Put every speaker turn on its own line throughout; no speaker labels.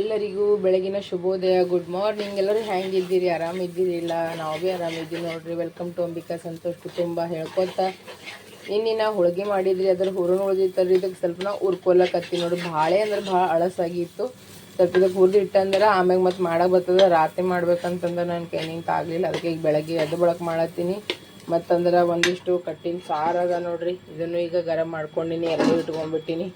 ಎಲ್ಲರಿಗೂ ಬೆಳಗಿನ ಶುಭೋದಯ. ಗುಡ್ ಮಾರ್ನಿಂಗ್ ಎಲ್ಲರೂ ಹೆಂಗಿದ್ದೀರಿ ಆರಾಮಿದ್ದೀರಿ ಇಲ್ಲ, ನಾವು ಭೀ ಆರಾಮಿದ್ದೀವಿ ನೋಡ್ರಿ. ವೆಲ್ಕಮ್ ಟು ಅಂಬಿಕಾ ಸಂತೋಷ್ ಕುಟುಂಬ ಹೇಳ್ಕೊತ. ಇನ್ನಿನ ಹೋಳಿಗೆ ಮಾಡಿದ್ರಿ, ಅದ್ರ ಹುರುನ್ ಉಳಿದಿತ್ತಲ್ರಿ ಇದಕ್ಕೆ ಸ್ವಲ್ಪ ನಾವು ಉರ್ಕೊಲಕತ್ತಿ ನೋಡಿ ಭಾಳ ಅಂದ್ರೆ ಭಾಳ ಅಳಸಾಗಿತ್ತು. ಸ್ವಲ್ಪ ಇದಕ್ಕೆ ಹುರಿದು ಇಟ್ಟಂದ್ರೆ ಆಮ್ಯಾಗ ಮತ್ತೆ ಮಾಡಕ್ಕೆ ಬರ್ತದ. ರಾತ್ರಿ ಮಾಡ್ಬೇಕಂತಂದ್ರೆ ನನ್ನ ಕೈನಿಂತ ಆಗಲಿಲ್ಲ. ಅದಕ್ಕೆ ಈಗ ಬೆಳಗ್ಗೆ ಎದ್ದು ಬಳಕೆ ಮಾಡತ್ತೀನಿ. ಮತ್ತಂದ್ರೆ ಒಂದಿಷ್ಟು ಕಟ್ಟಿನ ಸಾರು ಅದ ನೋಡ್ರಿ. ಇದನ್ನು ಈಗ ಗರಂ ಮಾಡ್ಕೊಂಡಿನಿ. ಎಲ್ಲರೂ ಇಟ್ಕೊಂಡ್ಬಿಟ್ಟಿನಿ.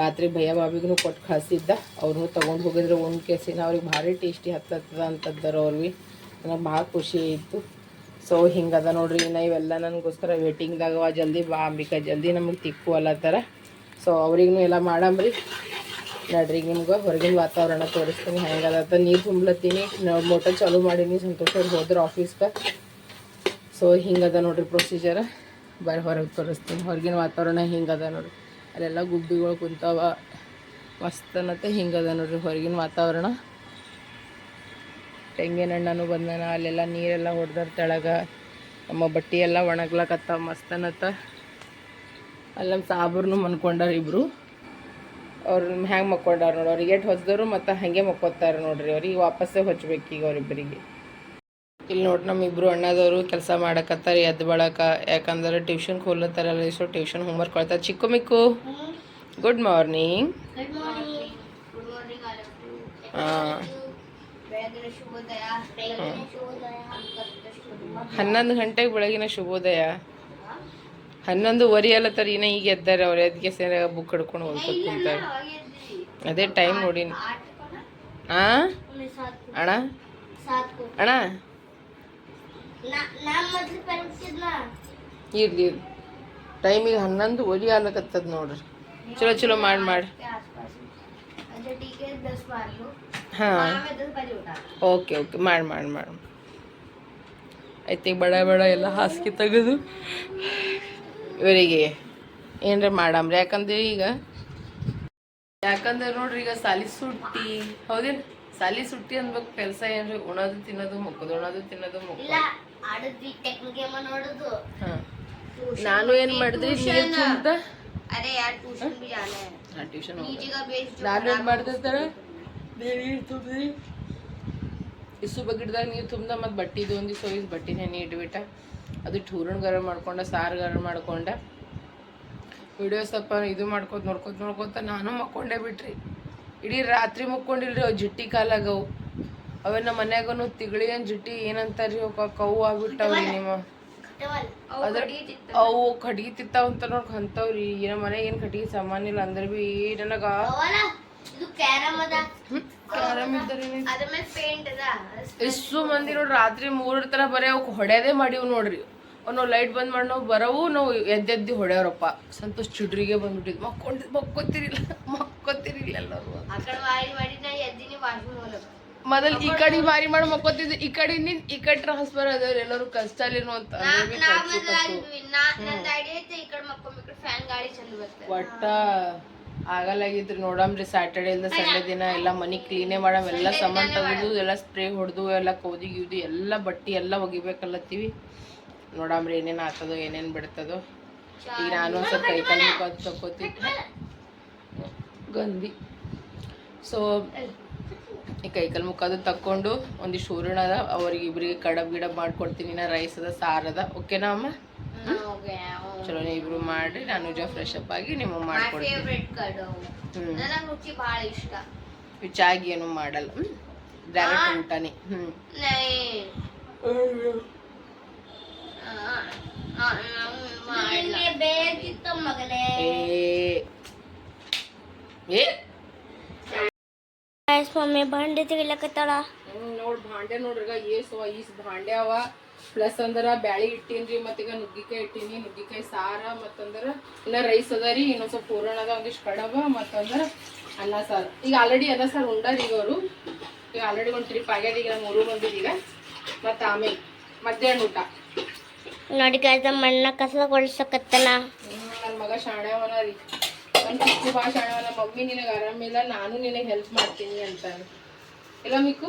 ರಾತ್ರಿ ಭಯ ಬಾಬಿಗೂ ಕೊಟ್ಟು ಕಳಿಸಿದ್ದ. ಅವ್ರನ್ನೂ ತೊಗೊಂಡು ಹೋಗಿದ್ರು. ಒಂದು ಕೇಸಿನ ಅವ್ರಿಗೆ ಭಾರಿ ಟೇಸ್ಟಿ ಹತ್ತದ ಅವ್ರು ಅವ್ರಿಗೆ ನನಗೆ ಭಾಳ ಖುಷಿ ಇತ್ತು ಸೊ ಹಿಂಗದ ನೋಡ್ರಿ, ಇನ್ನು ಇವೆಲ್ಲ ನನಗೋಸ್ಕರ ವೇಟಿಂಗ್ದಾಗ ಜಲ್ದಿ ಬಾ ಅಂಬಿಕಾ, ಜಲ್ದಿ ನಮಗೆ ತಿಕ್ಕು ಅಲ್ಲತ್ತಾರ ಸೊ ಅವ್ರಿಗೂ ಎಲ್ಲ ಮಾಡಂಬ್ರಿ. ನಡ್ರಿ, ನಿಮ್ಗೆ ಹೊರಗಿನ ವಾತಾವರಣ ತೋರಿಸ್ತೀನಿ. ಹೆಂಗದ ನೀರು ತುಂಬ್ಲತ್ತೀನಿ. ಮೋಟರ್ ಚಾಲೂ ಮಾಡೀನಿ. ಸಂತೋಷ ಅವ್ರು ಹೋದ್ರೆ ಆಫೀಸ್ಗೆ ಸೊ ಹಿಂಗದ ನೋಡ್ರಿ ಪ್ರೊಸೀಜರ್ ಬರ ಹೊರಗೆ ತೋರಿಸ್ತೀನಿ. ಹೊರಗಿನ ವಾತಾವರಣ ಹಿಂಗದ ನೋಡ್ರಿ. ಅಲ್ಲೆಲ್ಲ ಗುಬ್ಬಿಗಳು ಕುಂತಾವ. ಮಸ್ತ್ ಅನ್ನತ್ತೆ ಹಿಂಗದ ನೋಡ್ರಿ ಹೊರಗಿನ ವಾತಾವರಣ. ತೆಂಗಿನ ಹಣ್ಣನು ಬಂದನ, ಅಲ್ಲೆಲ್ಲ ನೀರೆಲ್ಲ ಹೊಡೆದಾರ ತೆಳಗ. ನಮ್ಮ ಬಟ್ಟೆ ಎಲ್ಲ ಒಣಗ್ಲಕತ್ತಾವ, ಮಸ್ತ್ ಅನ್ನತ್ತ. ಅಲ್ಲಿ ನಮ್ಮ ಸಾಬ್ರನು ಮನ್ಕೊಂಡಾರ ಇಬ್ರು. ಅವ್ರು ಹ್ಯಾಂಗೆ ಮಕ್ಕೊಂಡಾರ ನೋಡಿ ಅವ್ರಿಗೆ ಎಷ್ಟು ಹೊಸ್ದವ್ರು ಮತ್ತು ಹಾಗೆ ಮಕ್ಕೋತಾರ ನೋಡ್ರಿ ಅವ್ರಿಗೆ ವಾಪಸ್ಸೇ ಹೊಚ್ಬೇಕು ಈಗ ಅವ್ರಿಬ್ಬರಿಗೆ ಇಲ್ಲಿ ನೋಡಿ ನಮ್ಮ ಇಬ್ಬರು ಅಣ್ಣದವರು ಕೆಲಸ ಮಾಡಕತ್ತಾರೆ ಎದ್ದು ಬಳಕ. ಯಾಕಂದ್ರೆ ಟ್ಯೂಷನ್ ಕೊಲ್ಲತ್ತಾರಲ್ಲ ಸೊ ಟ್ಯೂಷನ್ ಹೋಮ್ವರ್ಕ್ ಕೊಡ್ತಾರೆ. ಚಿಕ್ಕು ಮಿಕ್ಕು ಗುಡ್ ಮಾರ್ನಿಂಗ್ ಹನ್ನೊಂದು ಗಂಟೆಗೆ ಬೆಳಗಿನ ಶುಭೋದಯ. ಹನ್ನೊಂದು ವರಿ ತರ ಇನ್ನ ಈಗ ಎದ್ದಾರೆ ಅವ್ರು ಅದಕ್ಕೆ ಸೇರ ಬುಕ್ ಹಿಡ್ಕೊಂಡು ಹೋಗ್ತಾರೆ ಕುಂತಾರೆ. ಅದೇ ಟೈಮ್ ನೋಡಿ ಅಣ್ಣ? ಅಣ್ಣ
ಅಣ್ಣ?
ಇರ್ಲಿ. ಟೈಮಿಗೆ ಹನ್ನೊಂದು ಒಲಿ ಆಗ್ಲಕತ್ತದ ನೋಡ್ರಿ. ಚಲೋ ಚಲೋ ಮಾಡಿ ಮಾಡಿ. ಹಾಂ. Okay okay. ಮಾಡಿ ಮಾಡಿ ಮಾಡಿ. ಐತಿ ಬಡ ಬಡ ಎಲ್ಲ ಹಾಸಿಗೆ ತೆಗೆದು. ಇವರಿಗೆ ಏನರ ಮಾಡಮ್ರಿ? ಯಾಕಂದ್ರೆ ಈಗ ಯಾಕಂದ್ರೆ ನೋಡ್ರಿ ಈಗ ಸಾಲಿ ಸುಟ್ಟಿ. ಹೌದಿಲ್ಲ ಸಾಲಿ ಸುಟ್ಟಿ ಅನ್ಬೇಕು ಕೆಲಸ ಏನ್ರಿ? ಉಣದು ತಿನ್ನೋದು ಮುಕ್ಕದು ಉಣದು ತಿನ್ನೋದು ಮುಕ್ಕದು
ಆಡಿದ್ವಿ ಟೆಕ್ನಿಕ್ ಗೇಮ್ ನೋಡೋದು
ನಾನು ಏನು ಮಾಡಿದ್ರಿ? ನೀರ್
ತುಂಬ್ದ? ಯಾರ್ ಟ್ಯೂಷನ್ ಬಿ ಜಾನೆ
ಹಾ ಟ್ಯೂಷನ್ ನಾನು ಏನ್ ಮಾಡ್ತಿರ್ತಾರೆ? ನೀರ್ ತುಂಬಿದ್ರಿ ಇಸು ಬಗ್ಗಿಡ್ದಾಗ ನೀರು ತುಂಬ ಮತ್ತು ಬಟ್ಟಿದು ಒಂದು ಸೋಯಿಸ್ ಬಟ್ಟಿ ನೆನೆ ಇಟ್ಬಿಟ್ಟ ಅದು ಹೂರಣ ಗರಂ ಮಾಡ್ಕೊಂಡ ಸಾರು ಗರಂ ಮಾಡ್ಕೊಂಡ. ವಿಡಿಯೋ ಸ್ವಲ್ಪ ಇದು ಮಾಡ್ಕೋತ ನೋಡ್ಕೋತ ನೋಡ್ಕೋತ ನಾನು ಮಕ್ಕೊಂಡೆ ಬಿಟ್ರಿ. ಇಡೀ ರಾತ್ರಿ ಮುಕ್ಕೊಂಡಿಲ್ರಿ ಅವು ಜಿಟ್ಟಿ ಕಾಲಾಗವು ಅವೇ ನಮ್ಮ ಮನ್ಯಾಗನು ತಿಗಳಿಗನ್ ಜಿಟ್ಟಿ ಏನಂತಾರಿ ಕವು ಆಗ್ಬಿಟ್ಟಾವ ನಿಮ್ಮ. ಅವು ಕಟ್ಗಿ ತಿತ್ತಾವ ಅಂತ ನೋಡ್ ಅಂತಾವ್ರಿ ನಮ್ಮ ಮನ್ಯಾಗ ಏನ್ ಕಟ್ಗಿ ಸಾಮಾನ್ಯ ಇಲ್ಲ ಅಂದ್ರೆ ಬಿ ನನಗ ಇಷ್ಟು ಮಂದಿ ನೋಡ್ರಿ ರಾತ್ರಿ ಮೂರರ ತರ ಬರೀ ಅವಕ್ ಹೊಡೆದೇ ಮಾಡಿವ್ ನೋಡ್ರಿ. ಅವ್ನು ಲೈಟ್ ಬಂದ್ ಮಾಡಿ ನಾವು ಬರವು ನಾವು ಎದ್ದೆದ್ದು ಹೊಡೆಯೋರಪ್ಪ ಸಂತೋಷ್ ಚುಡ್ರಿಗೆ ಬಂದ್ಬಿಟ್ಟಿದ್. ಮಕ್ಕೊಂಡ್ ಮಕ್ಕೋತಿರಿಲ್ಲ ಮಕ್ಕೋತಿರಿಲ್ಲ ಎಲ್ಲರೂ ಮೊದಲ್ ಈ ಕಡೆ ಮಾರಿ ಮಾಡಿ ಮಕ್ಕೋತಿದ್ ಈ ಕಡೆ ನಿನ್ ಈ ಕಡೆ ಟ್ರಾನ್ಸ್ಫರ್ ಅದಾವ್ರಿ ಎಲ್ಲರೂ ಕಷ್ಟಲೇನು ಅಂತ. ಒಟ್ಟ ಆಗಲಾಗಿದ್ರಿ ನೋಡಮ್ರಿ ಸ್ಯಾಟರ್ಡೆ ಇಂದ ಸಂಡೇ ದಿನ ಎಲ್ಲ ಮನಿ ಕ್ಲೀನೇ ಮಾಡಮ್. ಎಲ್ಲ ಸಾಮಾನ್ ತೆಗೆದು ಎಲ್ಲ ಸ್ಪ್ರೇ ಹೊಡೆದು ಎಲ್ಲ ಕೋದಿ ಗಿವ್ದು ಎಲ್ಲ ಬಟ್ಟಿ ಎಲ್ಲ ಒಗಿಬೇಕಲ್ಲತ್ತೀವಿ. ನೋಡಮ್ರಿ ಏನೇನು ಆಗ್ತದೋ ಏನೇನ್ ಬಿಡ್ತದೋ. ಈಗ ನಾನು ಒಂದ್ ಸ್ವಲ್ಪ ಕೈ ಕಾಲು ತಕೋತೀನಿ ಗಂದಿ ಸೊ ಈ ಕೈಕಲ್ ಮುಖದ ಮುಖ ಅದು ತಕ್ಕೊಂಡು ಒಂದಿಷ್ಟು ಹೂರಣ ಅದ ಅವ್ರಿಗೆ ಇಬ್ರಿಗೆ ಕಡಬ್ ಗಿಡಬ್ ಮಾಡ್ಕೊಡ್ತೀನಿ ನಾ ರೈಸ್ ಅದ ಸಾರದ ಅದ ಓಕೆನಾ ಅಮ್ಮ ಚಲೋ ನೀವು ಇಬ್ರು ಮಾಡ್ರಿ ನಾನು ಜಾ ಫ್ರೆಶ್ ಅಪ್ ಆಗಿ ನಿಮಗೆ ಮಾಡ್ಕೊಡ್ತೀನಿ. ಚಾಗಿ ಏನು ಮಾಡಲ್ಲ. ಡೈರೆಕ್ಟ್ ಊಟನೇ. ಏ. ಏ?
ಮಮ್ಮಿ ಭಾಂಡೆ ತೆಗಿಲಕತ್ತಾಳ?
ನೋಡ್ ಭಾಂಡೆ ನೋಡ್ರಿಗ ಏಸು ಈಸ್ ಭಾಂಡೆ ಅವ. ಪ್ಲಸ್ ಅಂದ್ರ ಬ್ಯಾಳಿ ಇಟ್ಟೀನ್ರಿ ಮತ್ತೀಗ ನುಗ್ಗಿಕಾಯಿ ಇಟ್ಟೀನಿ ನುಗ್ಗಿಕಾಯಿ ಸಾರ ಮತ್ತಂದ್ರ ಇನ್ನ ರೈಸ್ ಅದ ರೀ ಇನ್ನೊಂದ್ ಸ್ವಲ್ಪ ಪೂರಣ ಅದ ಒಂದಿಷ್ಟು ಕಡಬ ಮತ್ತಂದ್ರ ಅನ್ನ ಸಾರು. ಈಗ ಆಲ್ರೆಡಿ ಅದ ಸರ್ ಉಂಡಾರ ಈಗ ಅವರು. ಈಗ ಆಲ್ರೆಡಿ ಒಂದು ಟ್ರಿಪ್ ಆಗ್ಯದ ಈಗ ಮೂರು ಬಂದಿದ್ದ ಈಗ. ಮತ್ತ ಆಮೇಲೆ ಮಧ್ಯಾಹ್ನ ಊಟ.
ನೋಡಿ ಗಾಯ್ದ ಮಣ್ಣ ಕಸ ಕೊಡ್ಸಕತ್ತನ
ನನ್ನ ಮಗ ಶಾಣೆವನ ರೀ. ನನ್ನ ಚಿಕ್ಕು ಭಾಳ ಶಾಣೆವನ ಮಮ್ಮಿ ನಿನಗೆ ಆರಾಮಿಲ್ಲ ನಾನು ನಿನಗೆ ಹೆಲ್ಪ್ ಮಾಡ್ತೀನಿ ಅಂತ ಇಲ್ಲ ಮಿಕ್ಕು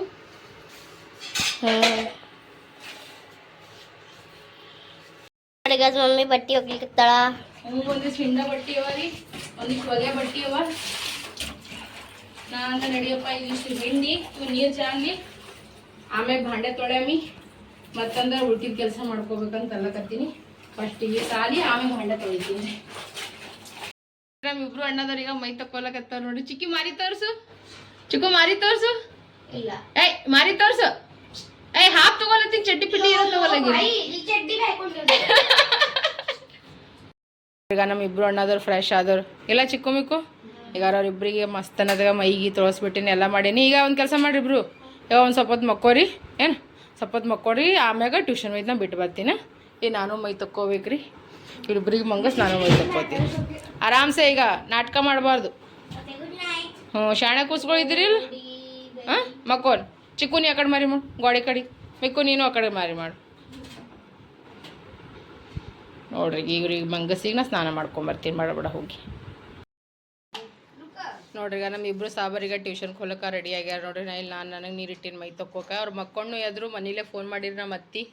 ನೋಡಿ ಗಾಯ್ಸ್ ಮಮ್ಮಿ ಬಟ್ಟಿ ಹೋಗ್ಲಿಕತ್ತಾಳ
ಹ್ಞೂ ಒಂದಿಷ್ಟು ಹಿಂಡ ಬಟ್ಟಿ ಅವ ರೀ ಒಂದಿಷ್ಟು ಹೊಗೆ ಬಟ್ಟಿ ಅವ ನಾನು ನಡಿಯಪ್ಪ ಇದಿಷ್ಟು ಹಿಂಡಿ ಇವು ನೀರು ಜಾಗ್ಲಿ ಆಮೇಲೆ ಭಾಂಡೆ ತೊಳೆಮಿ ಮತ್ತಂದ್ರೆ ಉಳ್ಕಿದ ಕೆಲಸ ಮಾಡ್ಕೋಬೇಕಂತ ಅಲ್ಲಕತ್ತೀನಿ ಫಸ್ಟಿಗೆ ಸಾಲಿ ಆಮೇಲೆ ಭಾಂಡೆ ತೊಳಿತೀನಿ ನಮ್ ಇಬ್ರು ಅಣ್ಣದವ್ರು ಈಗ ಮೈ ತಕ್ಕೊಲಕತ್ತಾರ ನೋಡಿ ಚಿಕ್ಕಿ ಮಾರಿ ತೋರ್ಸು. ಚಿಕ್ಕು ಮಾರಿ ತೋರ್ಸು.
ಇಲ್ಲ.
ಏಯ್ ಮಾರಿ ತೋರ್ಸು. ಏಯ್ ಹಾಫ್ ತಗೊಳತ್ತೀನಿ ಚಟ್ಟಿ ಪಿಟ್ಟಿ ಇರೋ
ಚಡ್ಡಿ ಹಾಕೊಂಡಿರೋದು.
ಈಗ ನಮ್ಮ ಇಬ್ರು ಅಣ್ಣದವ್ರು ಫ್ರೆಶ್ ಆದವ್ರು. ಎಲ್ಲ ಚಿಕ್ಕು ಮಿಕ್ಕು? ಈಗ ಅವ್ರಿಬ್ರಿಗೆ ಮಸ್ತ್ ಅನ್ನೋದಾಗ ಮೈಗಿ ತೋರಿಸ್ಬಿಟ್ಟಿನಿ ಎಲ್ಲ ಮಾಡೀನಿ. ಈಗ ಒಂದು ಕೆಲಸ ಮಾಡ್ರಿ ಇಬ್ರು. ಈಗ ಒಂದು ಸ್ವಲ್ಪ ಹೊತ್ತು ಮಕ್ಕೋರಿ. ಏನು? ಸ್ವಲ್ಪ ಹೊತ್ತು ಮಕ್ಕೋರಿ ಆಮ್ಯಾಗ ಟ್ಯೂಷನ್ ಒಯ್ದನ್ನ ಬಿಟ್ಟು ಬರ್ತೀನಿ. ಏ ನಾನು ಮೈ ತಕ್ಕೋಬೇಕ್ರಿ. ಇಬ್ಬರಿಗೆ ಮಂಗಸ್ ಸ್ನಾನ ಮಾಡಿ ತಕ್ಕೋತೀನಿ ಆರಾಮ್ಸೆ ಈಗ ನಾಟಕ ಮಾಡಬಾರ್ದು. ಹ್ಞೂ, ಶಾಣೆ ಇಲ್ಲ? ಹಾಂ? ಮಕ್ಕೋನ್, ಚಿಕ್ಕು ನೀ ಆ ಕಡೆ ಮಾರಿ ಮಾಡು, ಗೋಡೆ ಕಡೆ. ಮಿಕ್ಕು ನೀನು ಆ ಕಡೆ ಮಾರಿ ಮಾಡು. ನೋಡ್ರಿ ಇವ್ರಿಗೆ ಮಂಗಸಿಗೆ ನಾ ಸ್ನಾನ ಮಾಡ್ಕೊಂಬರ್ತೀನಿ ಮಾಡಬೇಡ ಹೋಗಿ. ನೋಡ್ರಿ, ಈಗ ನಮ್ಮ ಇಬ್ಬರು ಸಾಬರಿಗೆ ಟ್ಯೂಷನ್ ಕೊಲಕ ರೆಡಿ ಆಗ್ಯಾರ ನೋಡ್ರಿ. ನಾ ಇಲ್ಲಿ ನಾನು ನನಗೆ ನೀರು ಇಟ್ಟಿನ ಮೈ ತಕ್ಕೋಕ. ಅವ್ರು ಮಕ್ಕೊಂಡು ಎದ್ರು ಮನೇಲೇ ಫೋನ್ ಮಾಡಿರಿ ನಮ್ಮ ಅತ್ತಿ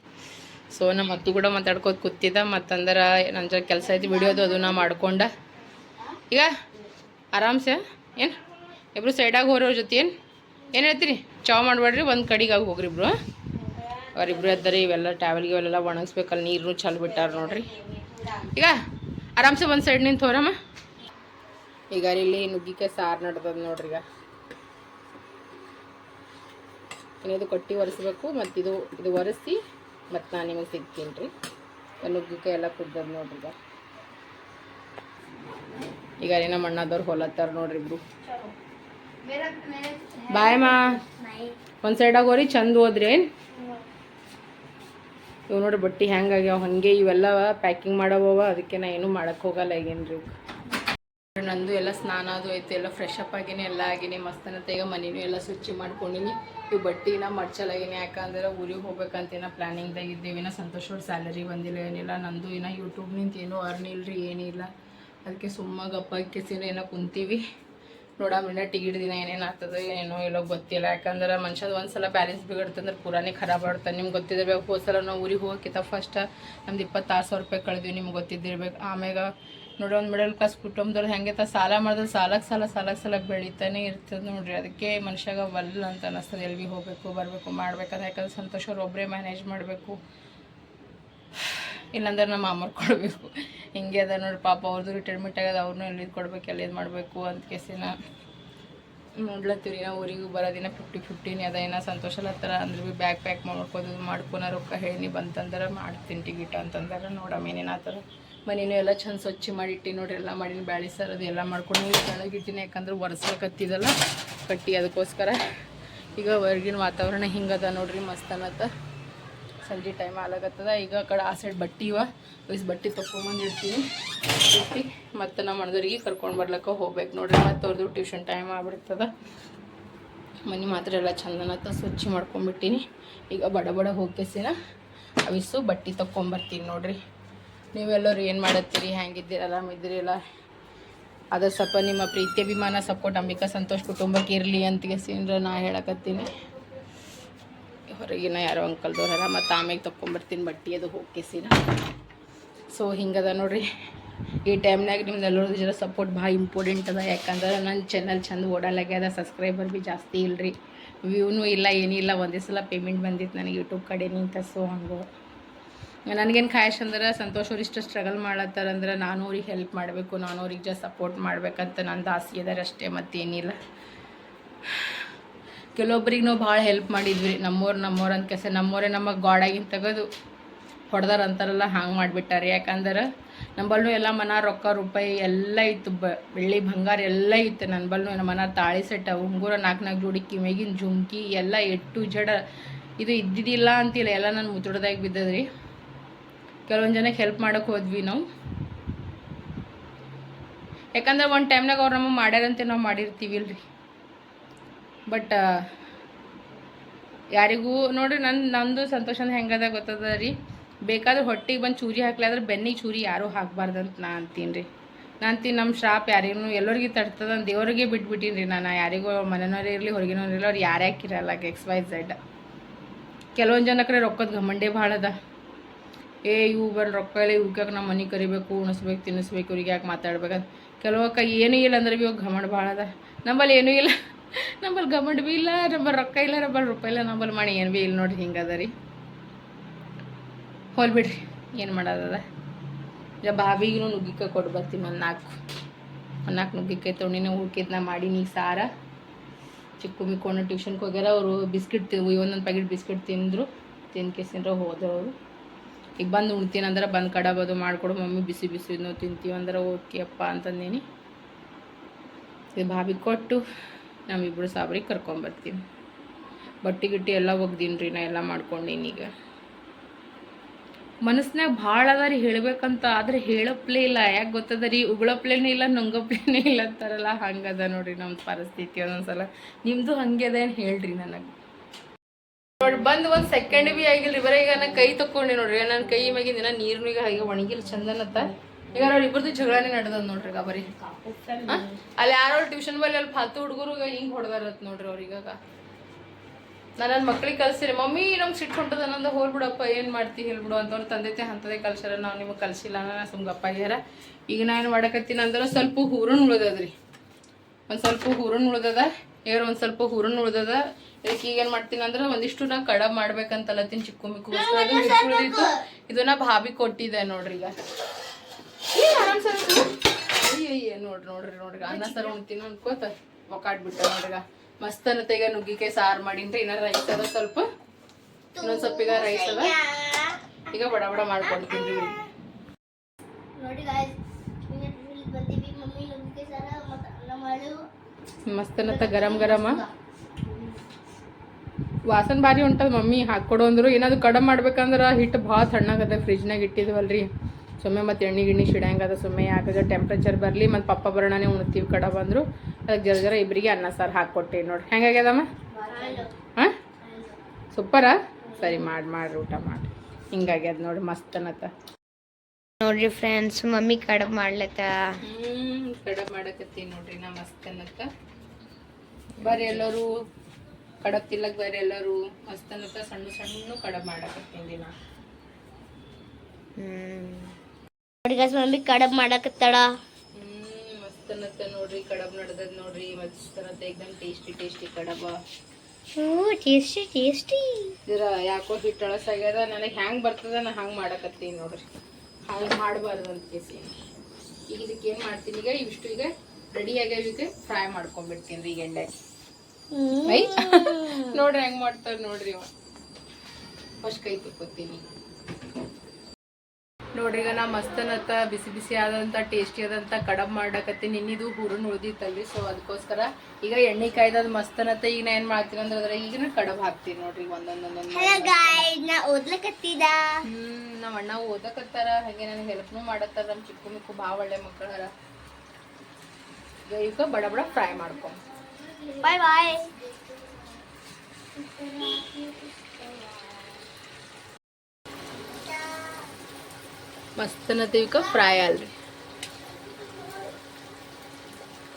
ಸೊ ನಮ್ಮ ಅತ್ತು ಕೂಡ ಮಾತಾಡ್ಕೋತ ಕೂತಿದ್ದ, ಮತ್ತಂದ್ರೆ ನನ್ನ ಜೊತೆ ಕೆಲಸ ಐತಿ, ವಿಡಿಯೋದು ಅದು ನಾ ಮಾಡ್ಕೊಂಡ. ಈಗ ಆರಾಮ್ಸೆ? ಏನು? ಇಬ್ರು ಸೈಡಾಗಿ ಹೋರೋರ ಜೊತೆ ಏನು? ಏನು ಹೇಳ್ತೀರಿ? ಚಾವ್ ಮಾಡಬೇಡ್ರಿ ಒಂದು ಕಡೆಗಾಗಿ ಹೋಗ್ರಿ ಇಬ್ರು. ಅವರಿಬ್ರು ಎದ್ದಾರೆ, ಇವೆಲ್ಲ ಟ್ಯಾವೆಲ್ಗೆ ಇವೆಲ್ಲ ಒಣಗಿಸ್ಬೇಕಲ್ಲ ನೀರು ಚಲ್ ಬಿಟ್ಟಾರ ನೋಡ್ರಿ. ಈಗ ಆರಾಮ್ಸೆ ಒಂದು ಸೈಡ್ ನಿಂತು ಹೋರಮ್ಮ. ಈಗ ಇಲ್ಲಿ ನುಗ್ಗಿಕಾಯಿ ಸಾರು ನಡ್ದದ ನೋಡ್ರಿ ಈಗ. ಇನ್ನು ಇದು ಕೊಟ್ಟಿ ಒರೆಸ್ಬೇಕು, ಮತ್ತು ಇದು ಇದು ಒರೆಸಿ ಮತ್ತು ನಾನು ನಿಮಗೆ ಸಿಗ್ತೀನಿ ರೀ. ನುಗ್ಗಿಕಾಯಿ ಎಲ್ಲ ಕುದ್ದದ ನೋಡ್ರಿ ಈಗ. ಈಗ ಮಣ್ಣಾದವ್ರು ಹೊಲತ್ತಾರ ನೋಡ್ರಿ ಇಬ್ರು. ಬಾಯ್ ಮಾ. ಒಂದು ಸೈಡಾಗ ಹೋರಿ, ಚಂದ ಹೋದ್ರಿ ಏನು? ಇವು ನೋಡ್ರಿ ಬಟ್ಟೆ ಹೆಂಗಾಗ್ಯಾವ ಹಂಗೆ ಇವೆಲ್ಲ ಪ್ಯಾಕಿಂಗ್ ಮಾಡೋವ ಅದಕ್ಕೆ ನಾ ಏನು ಮಾಡಕ್ಕೆ ಹೋಗಲ್ಲ ಈಗೇನ್ರಿ ನಂದು ಎಲ್ಲ ಸ್ನಾನ ಅದು ಐತೆ ಎಲ್ಲ ಫ್ರೆಶ್ ಅಪ್ ಆಗಿನಿ ಎಲ್ಲ ಆಗಿನಿ ಮಸ್ತನ ಈಗ ಮನೇನು ಎಲ್ಲ ಸ್ವಚ್ಛ ಮಾಡ್ಕೊಂಡಿನಿ. ಇವು ಬಟ್ಟಿನ ಮಡ್ಚಲಾಗಿನಿ, ಯಾಕಂದ್ರೆ ಊರಿಗೆ ಹೋಗ್ಬೇಕಂತ ಏನ ಪ್ಲ್ಯಾನಿಂಗ್ದಾಗ ಇದ್ದೀವಿ. ಇನ್ನ ಸಂತೋಷ್ ಅವ್ರ ಸ್ಯಾಲರಿ ಬಂದಿಲ್ಲ, ಏನಿಲ್ಲ. ನಂದು ಇನ್ನು ಯೂಟ್ಯೂಬ್ನಿಂದ ಏನೂ ಅರ್ನ್ ಇಲ್ರಿ ಏನಿಲ್ಲ ಅದಕ್ಕೆ ಸುಮ್ಮ ಗಪ್ಪ ಏನೋ ಕುಂತೀವಿ. ನೋಡಾಮಿನ ಟಿಕೆಟ್ ದಿನ ಏನೇನು ಆಗ್ತದೆ ಏನೋ ಇಲ್ಲೋ ಗೊತ್ತಿಲ್ಲ. ಯಾಕಂದ್ರೆ ಮನುಷ್ಯದ ಒಂದು ಸಲ ಬ್ಯಾಲೆನ್ಸ್ ಬಿಗಡ್ತಂದ್ರೆ ಪೂರಾನೇ ಖರಾಬ್ ಆಡ್ತಾನೆ ನಿಮ್ಗೆ ಗೊತ್ತಿದ್ದಿರ್ಬೇಕು ಹೋದ ಸಲ ನಾವು ಊರಿಗೆ ಹೋಗೋಕ್ಕಿಂತ ಫಸ್ಟ್ ನಮ್ದು ಇಪ್ಪತ್ತಾರು ಸಾವಿರ ರೂಪಾಯಿ ಕಳೆದ್ವಿ, ನಿಮ್ಗೆ ಗೊತ್ತಿದ್ದಿರ್ಬೇಕು. ಆಮ್ಯಾಗ ನೋಡಿ, ಒಂದು ಮಿಡಲ್ ಕ್ಲಾಸ್ ಕುಟುಂಬದವ್ರು ಹೆಂಗೆ ತ ಸಾಲ ಮಾಡಿದ್ರೆ ಸಾಲಕ್ಕೆ ಸಾಲ ಸಾಲಕ್ಕೆ ಸಾಲ ಬೆಳೀತಾನೆ ಇರ್ತದೆ ನೋಡ್ರಿ. ಅದಕ್ಕೆ ಮನುಷ್ಯಾಗ ಬಲ್ಲ ಅಂತ ಅನ್ನಿಸ್ತದೆ ಎಲ್ಲಿ ಹೋಗಬೇಕು, ಬರಬೇಕು, ಮಾಡ್ಬೇಕಾದ್ರೆ ಯಾಕಂದ್ರೆ ಸಂತೋಷ ಅವ್ರು ಒಬ್ಬರೇ ಮ್ಯಾನೇಜ್ ಮಾಡಬೇಕು. ಇಲ್ಲಾಂದ್ರೆ ನಮ್ಮ ಅಮ್ಮ ಕೊಡಬೇಕು. ಹಿಂಗೆ ಅದ ನೋಡಿ, ಪಾಪ ಅವ್ರದ್ದು ರಿಟೈರ್ಮೆಂಟ್ ಆಗ್ಯದ ಅವ್ರನ್ನೂ ಎಲ್ಲಿದು ಕೊಡ್ಬೇಕು, ಎಲ್ಲಿದು ಮಾಡಬೇಕು ಅಂತ ಕೇಸಿನ ನೋಡ್ಲತ್ತೀವಿ ನಾವು ಊರಿಗೂ ಬರೋದಿನ ಫಿಫ್ಟಿ ಫಿಫ್ಟಿನೇ ಅದ. ಏನೋ ಸಂತೋಷ ಹತ್ತಿರ ಅಂದ್ರೆ ಭೀ ಬ್ಯಾಗ್ ಪ್ಯಾಕ್ ಮಾಡ್ಕೋದು, ಮಾಡ್ಕೊನ ರೊಕ್ಕ ಹೇಳಿ ಬಂತಂದ್ರೆ ಮಾಡ್ತೀನಿ ಟಿಕೆಟ್ ಅಂತಂದ್ರೆ ನೋಡಮ್ಮ ಏನೇನು ಆತರ ಮನೇನು ಎಲ್ಲ ಚಂದ ಸ್ವಚ್ಛ ಮಾಡಿಟ್ಟಿ ನೋಡ್ರಿ, ಎಲ್ಲ ಮಾಡಿನ ಬ್ಯಾಳಿ ಸರದು ಎಲ್ಲ ಮಾಡ್ಕೊಂಡು ಕೆಳಗಿಟ್ಟಿನಿ, ಯಾಕಂದ್ರೆ ಒರೆಸ್ಬೇಕತ್ತಿದಲ್ಲ ಕಟ್ಟಿ ಅದಕ್ಕೋಸ್ಕರ ಈಗ ಹೊರಗಿನ ವಾತಾವರಣ ಹಿಂಗದ ನೋಡ್ರಿ, ಮಸ್ತ್ ಅನ್ನತ್ತ. ಸಂಜೆ ಟೈಮ್ ಆಲಾಗತ್ತದ ಈಗ ಆ ಕಡೆ ಆ ಸೈಡ್ ಬಟ್ಟಿ ಇವ ವಯಸ್ಸು ಬಟ್ಟೆ ತೊಗೊಂಬಂದು ಇಟ್ಟು ಮತ್ತು ನಮ್ಮ ಅಣ್ಣದವ್ರಿಗೆ ಕರ್ಕೊಂಡು ಬರ್ಲಕ್ಕ ಹೋಗ್ಬೇಕು ನೋಡ್ರಿ, ಮತ್ತು ಅವ್ರದ್ದು ಟ್ಯೂಷನ್ ಟೈಮ್ ಆಗ್ಬಿಡ್ತದ. ಮನೆ ಮಾತ್ರ ಎಲ್ಲ ಚಂದನತ್ತ ಸ್ವಚ್ಛ ಮಾಡ್ಕೊಂಬಿಟ್ಟಿನಿ ಈಗ ಬಡ ಬಡ ಹೋಗ್ಕೆಸಿನ ಅವಿಸು ಬಟ್ಟೆ ತೊಗೊಂಬರ್ತೀನಿ ನೋಡ್ರಿ. ನೀವೆಲ್ಲರೂ ಏನು ಮಾಡತ್ತೀರಿ? ಹೆಂಗಿದ್ದೀರಿ ಆರಾಮಿದ್ದೀರಿಲ್ಲ ಅದ್ರ ಸ್ವಲ್ಪ ನಿಮ್ಮ ಪ್ರೀತಿ ಸಪೋರ್ಟ್, ಅಂಬಿಕಾ, ಸಂತೋಷ್ ಕುಟುಂಬಕ್ಕೆ ಇರಲಿ ಅಂತ ಸೀನ್ರ ನಾ ಹೇಳಕತ್ತೀನಿ. ಹೊರಗಿನ ಯಾರೋ ಅಂಕಲ್ದವ್ರಲ್ಲ ಮತ್ತು ಆಮೇಲೆ ತೊಗೊಂಬರ್ತೀನಿ ಬಟ್ಟೆ ಅದು ಹೋಗ್ಕೆಸಿನ ಸೊ ಹಿಂಗದ ನೋಡ್ರಿ. ಈ ಟೈಮ್ನಾಗ ನಿಮ್ದು ಎಲ್ಲರದ್ದು ಜರ ಸಪೋರ್ಟ್ ಭಾಳ ಇಂಪಾರ್ಟೆಂಟ್ ಅದ. ಯಾಕಂದ್ರೆ ನನ್ನ ಚಾನಲ್ ಚಂದ ಓಡಲಾಗ್ಯದ ಸಬ್ಸ್ಕ್ರೈಬರ್ ಭೀ ಜಾಸ್ತಿ ಇಲ್ರಿ. ವ್ಯೂನೂ ಇಲ್ಲ ಏನಿಲ್ಲ ಒಂದೇ ಸಲ ಪೇಮೆಂಟ್ ಬಂದಿತ್ತು ನನಗೆ ಯೂಟ್ಯೂಬ್ ಕಡೆ ನಿಂತ ಸೊ ಹಂಗೆ. ನನಗೇನು ಖಾಯಶ್ ಅಂದ್ರೆ ಸಂತೋಷ್ ಅವ್ರು ಇಷ್ಟು ಸ್ಟ್ರಗಲ್ ಮಾಡತ್ತಾರಂದ್ರೆ ನಾನು ಅವ್ರಿಗೆ ಹೆಲ್ಪ್ ಮಾಡಬೇಕು, ನಾನು ಅವ್ರಿಗೆ ಜಸ್ಟ್ ಸಪೋರ್ಟ್ ಮಾಡ್ಬೇಕಂತ ನಂದು ಆಸೆ ಅದಾರ ಅಷ್ಟೇ, ಮತ್ತೇನಿಲ್ಲ. ಕೆಲವೊಬ್ರಿಗೆ ನಾವು ಭಾಳ ಹೆಲ್ಪ್ ಮಾಡಿದ್ವಿ ನಮ್ಮೋರು ನಮ್ಮೋರು ಅಂತ ಕೆಸ ನಮ್ಮೋರೇ ನಮಗೆ ಗಾಡಾಗಿನ ತೆಗೆದು ಹೊಡೆದಾರ ಅಂತಾರಲ್ಲ, ಹಂಗೆ ಮಾಡಿಬಿಟ್ಟಾರೆ. ಯಾಕಂದ್ರೆ ನಂಬಲ್ನು ಎಲ್ಲ ಮನ ರೊಕ್ಕ, ರೂಪಾಯಿ ಎಲ್ಲ ಇತ್ತು, ಬ, ಬೆಳ್ಳಿ ಬಂಗಾರ ಎಲ್ಲ ಇತ್ತು. ನನ್ನ ಬಲ್ಲೂ ನಮ್ಮ ಮನ ತಾಳಿ ಸೆಟ್ಟ, ಉಂಗುರ ನಾಲ್ಕು ನಾಲ್ಕು ಜೋಡಿ ಕಿವಿಗಿನ ಜುಮ್ಕಿ ಎಲ್ಲ ಎಟ್ಟು ಜಡ ಇದು ಇದ್ದಿದ್ದಿಲ್ಲ ಅಂತಿಲ್ಲ. ಎಲ್ಲ ನನ್ನ ಮುತ್ತುಡ್ದಾಗ ಬಿದ್ದದ್ರಿ. ಕೆಲವೊಂದು ಜನಕ್ಕೆ ಹೆಲ್ಪ್ ಮಾಡೋಕೆ ಹೋದ್ವಿ ನಾವು. ಯಾಕಂದ್ರೆ ಒಂದು ಟೈಮ್ನಾಗ ಅವ್ರು ನಮಗೆ ಮಾಡ್ಯಾರಂತೆ ನಾವು ಮಾಡಿರ್ತೀವಿ ಇಲ್ರಿ ಬಟ್ ಯಾರಿಗೂ ನೋಡಿರಿ ನನ್ನ ನಂದು ಸಂತೋಷ ಅಂದ್ರೆ ಹೆಂಗದ ಗೊತ್ತದ ರೀ? ಬೇಕಾದ್ರೆ ಹೊಟ್ಟೆಗೆ ಬಂದು ಚೂರಿ ಹಾಕ್ಲಾದ್ರೆ ಬೆನ್ನಿಗೆ ಚೂರಿ ಯಾರೂ ಹಾಕ್ಬಾರ್ದಂತ ನಾ ಅಂತೀನಿ ರೀ. ನಾ ಅಂತೀನಿ ನಮ್ಮ ಶಾಪ್ ಯಾರಿಗೂ ಎಲ್ಲರಿಗೆ ತಡ್ತದ ದೇವರಿಗೆ ಬಿಟ್ಬಿಟ್ಟೀನಿ ರೀ ನಾನು. ಯಾರಿಗೂ ಮನೆಯವ್ರೇ ಇರಲಿ, ಹೊರಗಿನವ್ರು ಇರಲಿ, ಅವ್ರು ಯಾರು ಹಾಕಿರಲ್ಲ ಎಕ್ಸ್ ವೈ ಝೆಡ್ ಕೆಲವೊಂದು ಜನ ಕಡೆ ರೊಕ್ಕದ ಘಮಂಡೆ ಭಾಳ ಅದ. ಏ, ಇವು ಬರ್ರಿ ರೊಕ್ಕ ಇಲ್ಲ ಇವ್ಕಾಗ ನಮ್ಮ ಮನೆ ಕರಿಬೇಕು, ಉಣಿಸ್ಬೇಕು ತಿನ್ನಿಸ್ಬೇಕು ಇವ್ರಿಗೆ ಯಾಕೆ ಮಾತಾಡ್ಬೇಕಂತ ಕೆಲವಕ್ಕ ಏನೂ ಇಲ್ಲ ಅಂದ್ರೆ ಭೀ ಇವಾಗ ಘಮಂಡ್ ಭಾಳ ಅದ. ನಂಬಲ್ಲಿ ಏನೂ ಇಲ್ಲ. ನಂಬಲ್ಲಿ ಘಮಂಡ್ ಬಿ ಇಲ್ಲ ನಂಬಲ್ ರೊಕ್ಕ ಇಲ್ಲ ನಂಬಲ್ ರೊಕ್ಕ ಇಲ್ಲ ನಂಬಲ್ ಮಾಡಿ ಏನು ಭೀ ಇಲ್ಲ ನೋಡ್ರಿ, ಹಿಂಗೆ ರೀ. ಹೋಲ್ ಬಿಡ್ರಿ, ಏನು ಮಾಡೋದದ? ಇಲ್ಲ, ಬಾವಿಗೂ ನುಗ್ಗಿಕಾಯಿ ಕೊಟ್ಟು ಬರ್ತೀನಿ ಒಂದು ನಾಲ್ಕು. ಒಂದು ನಾಲ್ಕು ನುಗ್ಗಿಕಾಯಿ ತೊಗೊಂಡಿನ ಹುಡುಕಿದ್ನ ಮಾಡಿ ನೀ ಸಾರ. ಚಿಕ್ಕ ಮಿಕ್ಕೊಂಡು ಟ್ಯೂಷನ್ಗೆ ಹೋಗ್ಯಾರ, ಅವರು ಬಿಸ್ಕಿಟ್ ತಿ ಒಂದೊಂದು ಪ್ಯಾಕೆಟ್ ಬಿಸ್ಕಿಟ್ ತಿಂದರು. ತಿನ್ಕಿಸಿದ್ರೆ ಹೋದವರು ಈಗ ಬಂದು ಉಣ್ತೀನಿ ಅಂದ್ರೆ ಬಂದು ಕಡಬದು, ಮಾಡಿಕೊಡು, ಮಮ್ಮಿ ಬಿಸಿ ಬಿಸಿ ನಾವು ತಿಂತೀವಿ ಅಂದ್ರೆ ಓಕೆ ಅಪ್ಪ ಅಂತಂದೇನಿ. ಇದು ಬಾಬಿ ಕೊಟ್ಟು ನಮ್ಮಿಬ್ಬರು ಸಾಬ್ರಿಗೆ ಕರ್ಕೊಂಬರ್ತೀನಿ ಬಟ್ಟೆ ಗಿಟ್ಟಿ ಎಲ್ಲ ಒಗ್ದೀನಿ ರೀ ನಾ ಎಲ್ಲ ಮಾಡ್ಕೊಂಡೀನಿ ಈಗ. ಮನಸ್ನಾಗ ಭಾಳ ಅದ ರೀ ಹೇಳಬೇಕಂತ, ಆದರೆ ಹೇಳಪ್ಲೇ ಇಲ್ಲ. ಯಾಕೆ ಗೊತ್ತದ ರೀ? ಉಗಳಪ್ಲೇನೇ ಇಲ್ಲ, ನುಂಗಪ್ಲೇನೇ ಇಲ್ಲ ಅಂತಾರಲ್ಲ, ಹಂಗದ ನೋಡಿರಿ ನಮ್ಮ ಪರಿಸ್ಥಿತಿ ಒಂದೊಂದ್ಸಲ. ನಿಮ್ಮದು ಹಂಗೆ ಅದ ಏನು ಹೇಳ್ರಿ ನನಗೆ? ನೋಡಿ, ಬಂದು ಒಂದು ಸೆಕೆಂಡ್ ಬಿ ಆಗಿಲ್ರಿ, ಬರೀ ಈಗ ನಾನು ಕೈ ತಕೊಂಡೆ ನೋಡ್ರಿ. ನನ್ನ ಕೈ ಮ್ಯಾಗಿನ ದಿನ ಈಗ ಹಾಗೆ ಒಣಗಿಲ್ಲ ಚಂದನತ್ತ ಈಗ ಅವ್ರ ಇಬ್ಬರದು ಜಗಳನೇ ನಡೆದದ ನೋಡ್ರಿ ಈಗ ಬರೀ? ಅಲ್ಲಿ ಯಾರೋ ಟ್ಯೂಷನ್ ಬಲ್ಲಿ ಅಲ್ಲಿ ಫಾಲ್ತು ಹುಡುಗರು ಹಿಂಗೆ ಹೊಡೆದಾರತ್ ನೋಡ್ರಿ ಅವ್ರಿಗ ನಾನು ನನ್ನ ಮಕ್ಳಿಗೆ ಕಲ್ಸಿರಿ. ಮಮ್ಮಿ ನಮ್ಗೆ ಸಿಟ್ಟು ಹೊಂಟದ ನಂದು ಹೋಲ್ ಬಿಡಪ್ಪ, ಏನು ಮಾಡ್ತಿ ಹೇಳ್ಬಿಡು ಅಂತ ಅವ್ರು ತಂದೆ ತೆ ಅಂತದೇ ಕಲ್ಸ್ಯಾರ. ನಾವು ನಿಮಗೆ ಕಲ್ಸಿಲ್ಲ ನಾನು ಸುಮ್ಗಪ್ಪ ಆಗ್ಯಾರ. ಈಗ ನಾ ಏನು ಮಾಡಕತ್ತೀನಿ ಅಂದ್ರೆ ಸ್ವಲ್ಪ ಹೂರನ್ ಉಳದದ್ರಿ. ಒಂದು ಸ್ವಲ್ಪ ಹೂರನ್ ಉಳ್ದದ. ಈಗ ಒಂದು ಸ್ವಲ್ಪ ಹೂರಣ ಉಳ್ದದ. ಇದಕ್ಕೆ ಈಗ ಏನು ಮಾಡ್ತೀನಿ ಅಂದ್ರೆ ಒಂದಿಷ್ಟು ನಾ ಕಡಬ್ ತಿನ್ ಚಿಕ್ಕು ಮಿಕ್ಕು ಉಳ್ದಿತ್ತು ಇದನ್ನ ಭಾಬಿ ಕೊಟ್ಟಿದೆ ನೋಡ್ರಿ ಈಗ. ಅಯ್ಯ ನೋಡ್ರಿ ನೋಡ್ರಿ ನೋಡ್ರಿ. ಅನ್ನ ಸರ್ ಉಣ್ತೀನಿ ಅನ್ಕೋತ ಒಕ್ಕಾಡ್ಬಿಟ್ಟ ನೋಡ್ರಿಗ. ಮಸ್ತ್ ಅನ್ನತ್ತೆ ಈಗ ನುಗ್ಗಿಕಾಯಿ ಸಾರು ಮಾಡಿನ್ರಿ. ಇನ್ನ ರೈಸ್ ಅದ ಸ್ವಲ್ಪ. ಇನ್ನೊಂದ್ ಸ್ವಲ್ಪ ಈಗ ರೈಸ್ ಅದ. ಈಗ ಬಡ ಬಡ ಮಾಡ್ಕೊಡ್ತೀನಿ ರೀ
ನೋಡಿ ಬಂದೀವಿ. ಮಮ್ಮಿ ನುಗ್ಗಿಕಾಯಿ ಸಾರ
ಮಸ್ತ್ ಅನ್ನತ್ತ ಗರಂ ಗರಮ. ವಾಸನ್ ಭಾರಿ ಉಂಟದ ಮಮ್ಮಿ, ಹಾಕ್ಕೊಡು ಅಂದ್ರು. ಏನಾದ್ರು ಕಡಮ್ ಮಾಡ್ಬೇಕಂದ್ರ ಹಿಟ್ಟು ಭಾಳ ತಣ್ಣಗದ ಫ್ರಿಜ್ನಾಗ ಇಟ್ಟಿದ್ವಲ್ರಿ. ಸುಮ್ಮನೆ ಮತ್ತೆ ಎಣ್ಣೆ ಗಿಣ್ಣಿ ಸಿಡಂಗದ ಸುಮ್ಮನೆ ಯಾಕಾಗ ಟೆಂಪ್ರೇಚರ್ ಬರಲಿ, ಮತ್ತು ಪಪ್ಪ ಬರೋಣನೇ ಉಣ್ತೀವಿ ಕಡ ಬಂದ್ರು ಅದಕ್ಕೆ ಜರ ಜರ ಇಬ್ಬರಿಗೆ ಅನ್ನ ಸಾರು ಹಾಕ್ಕೊಟ್ಟೆ ನೋಡಿ. ಹೆಂಗಾಗ್ಯದಮ್ಮ ಹಾಂ? ಸೂಪರಾ? ಸರಿ ಮಾಡಿ, ಮಾಡ್ರಿ, ಊಟ ಮಾಡಿ. ಹಿಂಗಾಗ್ಯದ ನೋಡಿ ಮಸ್ತ್ ಅನ್ನತ್ತ
ನೋಡ್ರಿ ಫ್ರೆಂಡ್ಸ್ ಮಮ್ಮಿ ಕಡಬ್ ಮಾಡ್ಲತ್ತ.
ಹ್ಮ್ ಕಡಬ್ ಮಾಡಕತ್ತೀನಿ ನೋಡ್ರಿ ನಾ ಮಸ್ತ್ ಅನ್ನತ್ತ. ಬರ್ರಿ ಎಲ್ಲರೂ ಕಡಬ್ ತಿಲ್ಲಕ್ ಬರ್ರಿ ಎಲ್ಲರೂ ಮಸ್ತ್ ಅನ್ನತ್ತ ಸಣ್ಣ ಸಣ್ಣ ಕಡಬ್ ಮಾಡಕತ್ತೀನಿ ನಾ
ನೋಡಿ ಗಾಯ್ಸ್ ಮಮ್ಮಿ ಕಡಬ್ ಮಾಡಕತ್ತಾಳ?
ಹ್ಮ್ ಮಸ್ತ್ ಅನ್ನತ್ತ ನೋಡ್ರಿ ಕಡಬ್ ನಡ್ದದ್ ನೋಡ್ರಿ ಮಸ್ತ್ ಅನ್ನತ್ತ ಏಕ್ದಮ್ ಟೇಸ್ಟಿ ಟೇಸ್ಟಿ ಕಡಬ.
ಹ್ಞೂ ಟೇಸ್ಟಿ ಟೇಸ್ಟಿ
ಯಾಕೋ ಹಿಟ್ಟು ಆಗ್ಯದ ನನಗೆ ಹ್ಯಾಂಗ್ ಬರ್ತದ ನಾ ಹಂಗ್ ಮಾಡಕತ್ತೀನಿ ನೋಡ್ರಿ. ಹಂಗ್ ಮಾಡಬಾರ್ದು ಅಂತ ಕೇಸಿ. ಈಗ ಇದಕ್ಕೆ ಏನು ಮಾಡ್ತೀನಿ? ಈಗ ಇವಿಷ್ಟು ಈಗ ರೆಡಿ ಆಗ್ಯಾವ ಈಗ ಫ್ರೈ ಮಾಡ್ಕೊಂಡ್ಬಿಡ್ತೀನಿ ರೀ ಈಗ ಎಣ್ಣೆ. ನೋಡ್ರಿ ಹೆಂಗೆ ಮಾಡ್ತಾರೆ ನೋಡ್ರಿ ಫಸ್ಟ್ ಕೈ ತುಕ್ಕೋತೀನಿ ನೋಡ್ರಿ ಈಗ ನಾ ಮಸ್ತನತ್ತ ಬಿಸಿ ಬಿಸಿ ಆದಂತ ಟೇಸ್ಟಿ ಆದಂತ ಕಡಬ್ ಮಾಡಕತ್ತೀನಿ. ನಿನ್ನಿದು ಹುರುನ್ ಉಳ್ದಿತ್ತಲ್ರಿ ಸೊ ಅದಕ್ಕೋಸ್ಕರ ಈಗ ಎಣ್ಣೆ ಕಾಯ್ದದ್ ಮಸ್ತನತ್ತ ಈಗ ನಾ ಏನ್ ಮಾಡ್ತೀನಿ ಅಂದ್ರೆ ಅದ್ರ ಈಗ ಕಡಬ್ ಹಾಕ್ತೀನಿ ನೋಡ್ರಿ ಒಂದೊಂದೊಂದೊಂದ್
ಓದ್ಲಕತ್ತಿದ
ನಮ್ಮ ಅಣ್ಣ ಓದಕತ್ತಾರ ಹಾಗೆ ನನಗೆ ಹೆಲ್ಪ್ನು ಮಾಡತ್ತಾರ ನಮ್ಮ ಚಿಕ್ಕ ಮಿಕ್ಕು ಭಾಳ ಒಳ್ಳೆ ಮಕ್ಕಳಾರ ಈಗ ಬಡ ಬಡ ಫ್ರೈ ಮಾಡ್ಕೊಂಡ್
ಬಾಯ್ ಬಾಯ್
ಮಸ್ತನತ್ತ ಈಗ ಫ್ರೈ ಅಲ್ರಿ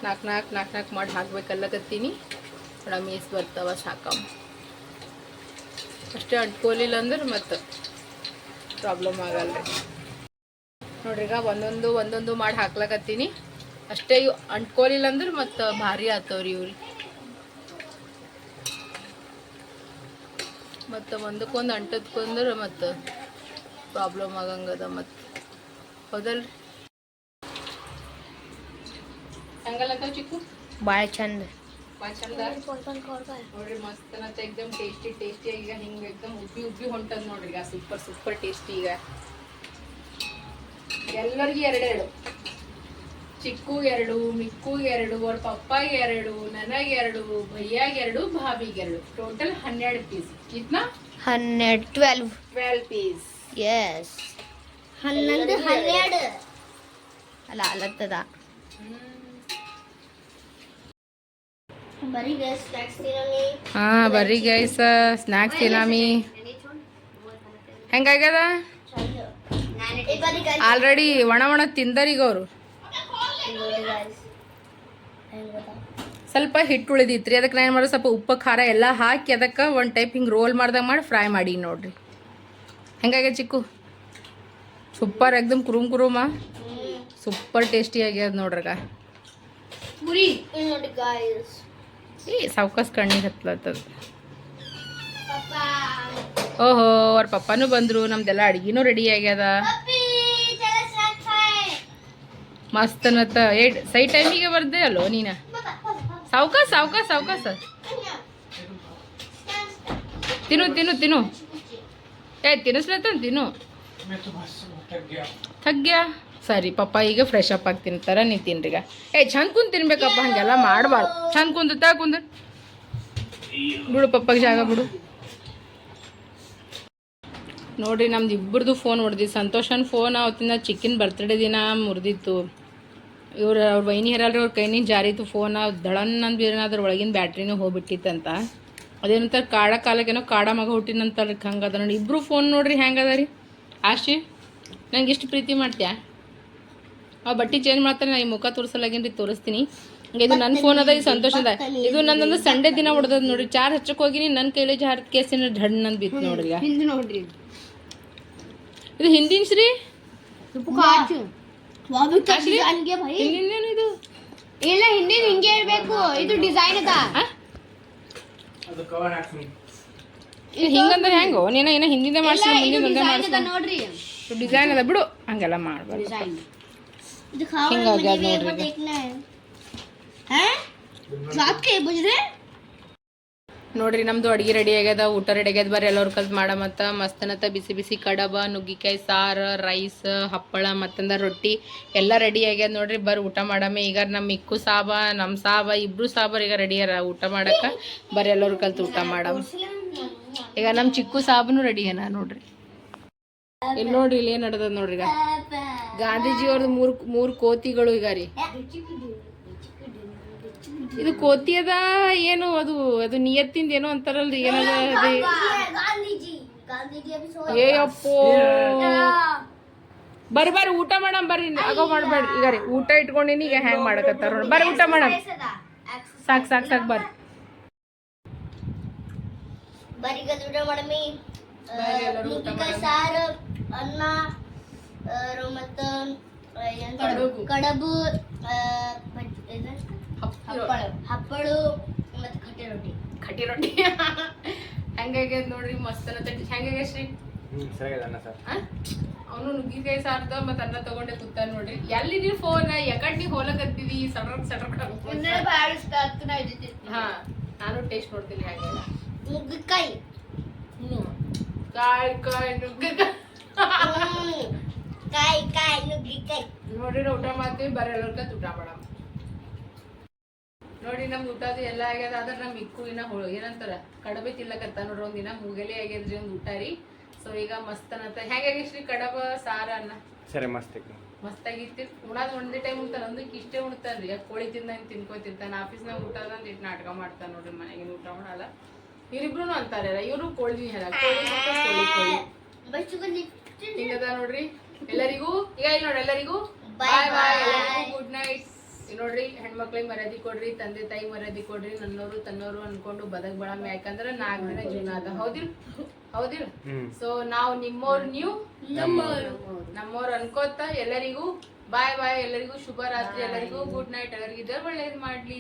ನಾಲ್ಕು ನಾಲ್ಕು ನಾಲ್ಕು ನಾಲ್ಕು ಮಾಡಿ ಹಾಕ್ಬೇಕಲ್ಲಕತ್ತೀನಿ. ನೋಡ ಮೀಸ್ ಬರ್ತಾವ, ಸಾಕಮ್ಮ. ಅಷ್ಟೇ ಅಂಟ್ಕೊಲಿಲ್ಲ ಅಂದ್ರೆ ಮತ್ತೆ ಪ್ರಾಬ್ಲಮ್ ಆಗಲ್ರಿ. ನೋಡ್ರಿ ಈಗ ಒಂದೊಂದು ಒಂದೊಂದು ಮಾಡಿ ಹಾಕ್ಲಕತ್ತೀನಿ. ಅಷ್ಟೇ ಇವು ಅಂಟ್ಕೊಲಿಲ್ಲ ಅಂದ್ರೆ ಮತ್ತೆ ಭಾರಿ ಆತವ್ರಿ ಇವ್ರಿ. ಮತ್ತು ಒಂದಕ್ಕೊಂದು ಅಂಟದ್ಕೊಂದ್ರೆ ಮತ್ತೆ ಪ್ರಾಬ್ಲಮ್ ಆಗಂಗದ ಮತ್ತೆ. ಹೌದಲ್ರಿ ಹಂಗಲ್ಲತ್ತಾವ ಚಿಕ್ಕು
ಭಾಳ ಚಂದ
ಭಾಳ ಚಂದ ನೋಡ್ರಿ ಮಸ್ತ್ ಅನ್ನತ್ತ ಎಕ್ದಮ್ ಟೇಸ್ಟಿ ಟೇಸ್ಟಿ ಈಗ ಹಿಂಗೆ ಎಕ್ದಮ್ ಉಬ್ಬಿ ಉಬ್ಬಿ ಹೊಂಟದ ನೋಡ್ರಿ ಈಗ ಸೂಪರ್ ಸೂಪರ್ ಟೇಸ್ಟಿ ಈಗ ಎಲ್ಲರಿಗೂ ಎರಡೆರಡು ಚಿಕ್ಕು ಎರಡು ಮಿಕ್ಕು ಎರಡು ಅವ್ರ ಪಪ್ಪಾಗೆ ಎರಡು ನನಗೆ ಎರಡು ಭಯ್ಯಾಗೆ ಎರಡು ಭಾಬಿಗೆ ಎರಡು ಟೋಟಲ್ ಹನ್ನೆರಡು ಪೀಸ್ ಕಿತ್ನಾ
ಹನ್ನೆರಡು ಟ್ವೆಲ್ವ್
ಟ್ವೆಲ್ ಪೀಸ್
ಎಸ್ ಹನ್ನೊಂದು ಹನ್ನೆರಡು. ಅಲ್ಲ ಅಲ್ಲತ್ತದ
ಹಾ ಬರ್ರಿ ಗೈಸ್ ಸ್ನ್ಯಾಕ್ಸ್ ತಿನ್ನಾಮಿ ಹೆಂಗಾಗ್ಯದ? ಆಲ್ರೆಡಿ ಒಣ ಒಣ ತಿಂದರೀಗ ಅವರು? ಸ್ವಲ್ಪ ಹಿಟ್ಟು ಉಳಿದಿತ್ರಿ ಅದಕ್ಕೆ ನಾನು ಮಾಡೋದು ಸ್ವಲ್ಪ ಉಪ್ಪು ಖಾರ ಎಲ್ಲ ಹಾಕಿ ಅದಕ್ಕೆ ಒಂದು ಟೈಪ್ ಹಿಂಗೆ ರೋಲ್ ಮಾಡ್ದಾಗ ಮಾಡಿ ಫ್ರೈ ಮಾಡಿ ನೋಡ್ರಿ. ಹೆಂಗಾಗ್ಯದ ಚಿಕ್ಕು? ಸೂಪರ್ ಎಕ್ದಮ್ ಕುರುಮ್ ಕುರುಮ. ಸೂಪರ್ ಟೇಸ್ಟಿ ಆಗ್ಯದ ನೋಡ್ರಗ
ಪುರಿ ನೋಡಿ ಗಾಯ್ಸ್
ಏ ಸಾವ್ಕಾಸ್ ಕಣ್ಣಿಗೆ ಹತ್ಲತ್ತದ ಓಹೋ ಅವ್ರ ಪಪ್ಪನೂ ಬಂದರು ನಮ್ದೆಲ್ಲ ಅಡ್ಗಿನೂ ರೆಡಿ ಆಗ್ಯದ. ಮಸ್ತ್ ಅನ್ನತ್ತ. ಏ ಸೈ ಟೈಮಿಗೆ ಬರ್ದೆ ಅಲ್ಲೋ ನೀನ? ಸಾವ್ಕಾಸ್ ಸಾವ್ಕಾಸ್ ಸಾವ್ಕಾಸ್. ತಿನ್ನು ತಿನ್ನು ತಿನ್ನು. ಏ ತಿನ್ನಿಸ್ಲತ್ತ ತಿನ್ನು. ಥಗ್ಯ ಸರಿ ಪಪ್ಪ ಈಗ ಫ್ರೆಶ್ ಅಪ್ ಆಗಿ ತಿಂತಾರ, ನೀ ತಿನ್ರಿಗ ಏ ಚಂದ ಕುಂದ್ ತಿನ್ಬೇಕಪ್ಪ, ಹಂಗೆಲ್ಲ ಮಾಡಬಾರ್ದು. ಚಂದ ಕುಂತ, ತಾ ಬಿಡು, ಪಪ್ಪಗೆ ಜಾಗ ಬಿಡು. ನೋಡ್ರಿ, ನಮ್ದು ಇಬ್ಬರದು ಫೋನ್ ಹೊಡೆದಿ. ಸಂತೋಷನ ಫೋನ್ ಅವತ್ತಿನ ಚಿಕ್ಕನ್ ಬರ್ತ್ಡೇ ದಿನ ಮುರಿದಿತ್ತು. ಇವ್ರು, ಅವ್ರ ವೈನಿ ಹೇರಲ್ರಿ, ಅವ್ರ ಕೈನಿಂದ ಜಾರಿತ್ತು ಫೋನ್ ದಳನ್ ಅಂದ್ ಏನಾದ್ರ ಒಳಗಿನ ಬ್ಯಾಟ್ರಿನೂ ಹೋಗ್ಬಿಟ್ಟಿತ್ತಂತ. ಅದೇನಂತಾರೆ, ಕಾಡ ಕಾಲಕ್ಕೇನೋ ಕಾಡ ಮಗ ಹುಟ್ಟಿನಂತಾರ, ಹಂಗೆ ನೋಡಿ. ಇಬ್ರು ಫೋನ್ ನೋಡ್ರಿ, ಹೆಂಗೆ ಅದ ರೀ? ಆಶಿ? ನಂಗೆ ಇಷ್ಟು ಪ್ರೀತಿ ಮಾಡ್ತ್ಯಾ? ಆ ಬಟ್ಟೆ ಚೇಂಜ್ ಮಾಡ್ತಾರೆ ನಾ ಈ ಮುಖ ತೋರಿಸಲಾಗೇನ್ರಿ ತೋರಿಸ್ತೀನಿ. ಹಂಗೆ ಇದು ನನ್ನ ಫೋನ್ ಅದ ಈ ಸಂತೋಷ ಅದ. ಇದು ನಂದೊಂದು ಸಂಡೆ ದಿನ ಹೊಡೆದದ ನೋಡ್ರಿ ಚಾರ್ಜ್ ಹಚ್ಚಕ್ಕೆ ಹೋಗಿನಿ ನನ್ನ ಕೈಲಿ ಜಾರ್ ಕೇಸಿನ ಢಣ್ ನನ್ನ ಬಿತ್ತು ನೋಡ್ರಿ. ಇದು ಹಿಂದಿನ ಶ್ರೀ? ಹಿಂದಿನ ಇದು?
ಇಲ್ಲ ಹಿಂದೆ ಹಿಂಗೆ ಇರಬೇಕು. ಇದು ಡಿಸೈನ್ ಅದ.
ಹಿಂಗಂದ್ರೆ ಹೆಂಗೋ? ನೀನ ಏನ ಹಿಂದಿಂದ ಮಾಡ್ಸಿ
ನೋಡ್ರಿ.
ಡಿಸೈನ್ ಅದ ಬಿಡು ಹಂಗೆಲ್ಲ ಮಾಡ್ಬಾರ್ದು. ನೋಡ್ರಿ ನೋಡ್ರಿ ನಮ್ದು ಅಡುಗೆ ರೆಡಿ ಆಗ್ಯದ ಊಟ ರೆಡಿ ಆಗ್ಯದ ಬರ್ರಿ ಎಲ್ಲರೂ ಕಲ್ತು ಮಾಡ ಮತ್ತು. ಮಸ್ತನತ್ತ ಬಿಸಿ ಬಿಸಿ ಕಡಬ ನುಗ್ಗಿಕಾಯಿ ಸಾರು ರೈಸ್ ಹಪ್ಪಳ ಮತ್ತಂದ ರೊಟ್ಟಿ ಎಲ್ಲ ರೆಡಿ ಆಗ್ಯದ ನೋಡ್ರಿ. ಬರ್ರಿ ಊಟ ಮಾಡಮೆ. ಈಗ ನಮ್ಮ ಇಕ್ಕು ಸಾಬ ನಮ್ಮ ಸಾಬ ಇಬ್ರು ಸಾಬರ್ ಈಗ ರೆಡಿಯಾರ ಊಟ ಮಾಡಕ್ಕೆ ಬರ್ರಿ ಎಲ್ಲರೂ ಕಲ್ತು ಊಟ ಮಾಡಮ್. ಈಗ ನಮ್ಮ ಚಿಕ್ಕು ಸಾಬನು ರೆಡಿ ಅನ ನೋಡ್ರಿ. ಇಲ್ಲಿ ನೋಡ್ರಿ ಇಲ್ಲಿ ಏನ್ ನಡದ ನೋಡ್ರಿ ಈಗ? ಗಾಂಧೀಜಿ ಅವ್ರದ್ದು ಮೂರ್ ಮೂರ್ ಕೋತಿಗಳು ಈಗ ರೀ. ಇದು ಕೋತಿ ಅದ ಏನು ಅದು ಅದು ನಿಯತ್ತಿಂದ ಏನೋ ಅಂತಾರಲ್ರಿ ಏನದ ಏಯಪ್ಪೋ ಬರ್ರಿ ಬರ್ರಿ ಊಟ ಮಾಡಮ್ ಬರ್ರಿ ಆಗೋ ಮಾಡ್ಬೇಡ್ರಿ ಈಗ ರೀ ಊಟ ಇಟ್ಕೊಂಡಿನಿ ಈಗ ಹ್ಯಾಂಗ್ ಮಾಡಕತ್ತಾರ ನೋಡಿ. ಬರ್ರಿ ಊಟ ಮಾಡಮ್. ಸಾಕ್ ಸಾಕ್ ಸಾಕ್ ಬರ್ರಿ.
ಬರೀಗ ಊಟ ಮಾಡಮಿ. ಸಾರು. ಅನ್ನ ಮತ್ತು
ಕಡುಬು.
ಹಪ್ಪಳ. ಹಪ್ಪಳು ಮತ್ತು ಕಟ್ಟಿ ರೊಟ್ಟಿ.
ಕಟ್ಟಿ ರೊಟ್ಟಿ. ಹೆಂಗಾಗ್ಯದ ನೋಡ್ರಿ ಮಸ್ತ್ ಅನ್ನತೈತಿ. ಹೆಂಗಾಗ್ಯದ ಶ್ರೀ? ಅವನು ನುಗ್ಗಿಕಾಯಿ ಸಾರ್ದ ಮತ್ತ ಅನ್ನ ತಗೊಂಡೆ ಕೂತ ನೋಡ್ರಿ. ಎಲ್ಲಿ ನೀವು ಫೋನ್ ಯಾಕಡ್ ನೀ ಹೋಲಕತ್ತಿದಿ ಸಡ್ರ ಸಡ್ರ
ಭಾಳ ಇಷ್ಟ ಇದ್ದಿತ್ತು
ಹಾ ನಾನು ಟೇಸ್ಟ್ ನೋಡ್ತೀನಿ ಹಾಗೆ.
ನುಗ್ಗಿಕಾಯಿ.
ಹ್ಞೂ ಕಾಯಿ ಕಾಯಿ ನುಗ್ಗಿಕಾಯಿ.
ಹ್ಮ್. ಕಾಯಿ ಕಾಯಿ ನುಗ್ಗಿಕಾಯಿ
ನೋಡ್ರಿ ನಾವ್ ಊಟ ಮಾಡ್ತೀವಿ ಬರೀ ಊಟ ಮಾಡಮ್ ನೋಡಿ ನಮ್ ಊಟದು ಎಲ್ಲ ಆಗ್ಯದ ಆದ್ರೆ ನಮ್ ಇಕ್ಕು ಇನ್ನ ಏನಂತಾರ ಕಡಬೆ ತಿಲ್ಲಕತ್ತ ನೋಡ್ರಿ ಒಂದಿನ ದಿನ ಮುಗಲೆ ಆಗ್ಯದ್ರಿ ಒಂದ್ ಊಟ ರೀ. ಸೊ ಈಗ ಮಸ್ತ್ ಅನ್ನತ್ತ ಹೆಂಗಾಗಿಶ್ರೀ ಕಡಬ ಸಾರ ಅನ್ನ?
ಸರಿ ಮಸ್ತ್ ಐತಿ
ಮಸ್ತ್ ಆಗಿತ್ತು ಉಣಾದ್ ಒಂದೇ ಟೈಮ್ ಉಣ್ತಾನ ಒಂದಕ್ಕೆ ಇಷ್ಟೇ ಉಣ್ತಾನ್ರಿ ಯಾಕೆ ಕೋಳಿ ತಿಂದ ತಿನ್ಕೋತಿರ್ತಾನ ಆಫೀಸ್ನಾಗ ಊಟ ಅದ ಅಂತ ಇಟ್ಟು ನಾಟಕ ಮಾಡ್ತಾನ ನೋಡ್ರಿ ಮನೆಗೆ ಊಟ ಮಾಡಲ್ಲ. ಇವ್ರಿಬ್ರು ಅಂತಾರ ಇವರು ಕೋಳಿ ಹೇಳ ಕೋಳಿ ಕೋಳಿ ಕೋಳಿ. ಹಿಂಗದ ನೋಡ್ರಿ? ಎಲ್ಲರಿಗೂ? ಈಗ ಇಲ್ಲಿ ನೋಡ್ರಿ ಎಲ್ಲರಿಗೂ? ಬಾಯ್ ಬಾಯ್. ಎಲ್ಲರಿಗೂ ಗುಡ್ ನೈಟ್ ನೋಡ್ರಿ ಹೆಣ್ಮಕ್ಳಿಗೆ ಮರ್ಯಾದಿ ಕೊಡ್ರಿ ತಂದೆ ತಾಯಿ ಮರ್ಯಾದಿ ಕೊಡ್ರಿ ನನ್ನೋರು ತನ್ನೋರು ಅನ್ಕೊಂಡು ಬದಕ್ ಬಾಳಮ್ಮೆ ಯಾಕಂದ್ರ ನಾಲ್ಕು ದಿನ ಜೀವನ ಅದ ಹೌದಿಲ್? ಹೌದಿಲ್? ಸೊ ನಾವು ನಿಮ್ಮೋರ್ ನೀವು? ನಮ್ಮೋರ್. ಅನ್ಕೋತ ಎಲ್ಲರಿಗೂ ಬಾಯ್ ಬಾಯ್ ಎಲ್ಲರಿಗೂ ಶುಭ ರಾತ್ರಿ. ಎಲ್ಲರಿಗೂ ಗುಡ್ ನೈಟ್ ಎಲ್ಲರಿಗೂ ಇದ್ರ ಒಳ್ಳೇದ್ ಮಾಡ್ಲಿ.